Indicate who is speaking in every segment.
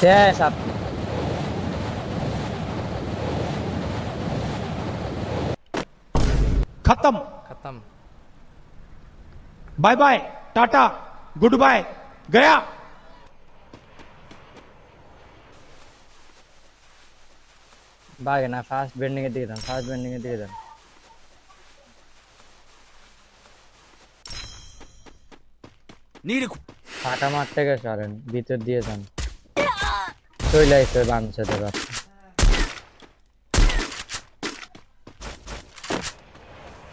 Speaker 1: শেষ আপনি
Speaker 2: खत्म
Speaker 3: खत्म
Speaker 2: bye bye tata goodbye गया
Speaker 1: বাগে না ফার্স্ট বেন্ডিং এর দিকে যান ফার্স্ট বেন্ডিং এর দিকে যান
Speaker 4: Need a
Speaker 1: ফাঁকা মারতে গেছে আরেন ভিতর দিয়ে যান চলে আইছে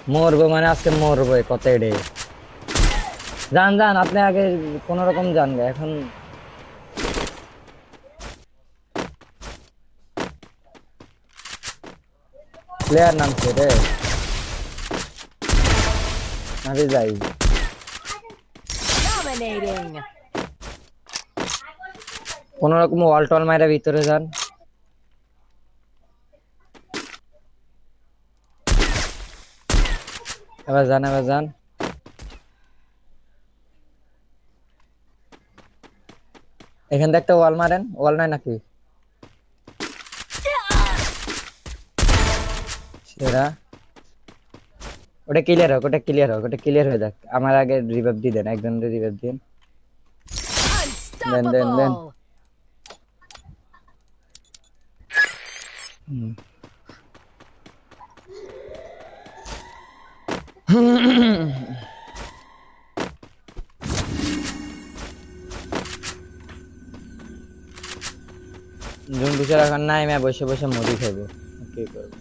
Speaker 1: মরবো মানে আজকে মরবো কত এডে যান যান আপনি আগে কোন রকম যান এখন প্লেয়ার নাম কে রে আমি যাই. কোন রকম ওয়াল টল মাইরা ভিতরে যান। এবার যান এবার যান। এখান থেকে একটা ওয়াল মারেন। ওয়াল নাই নাকি? সেরা। ওটা ক্লিয়ার হোক, ওটা ক্লিয়ার হোক, ওটা ক্লিয়ার হয়ে যাক। আমার আগে রিভাইভ দিয়ে দেন একজন রিভাইভ দিন। দেন দেন then.
Speaker 5: Unstoppable.
Speaker 1: বিচার এখন নাই মে বসে বসে মুড়ি খাব কি করব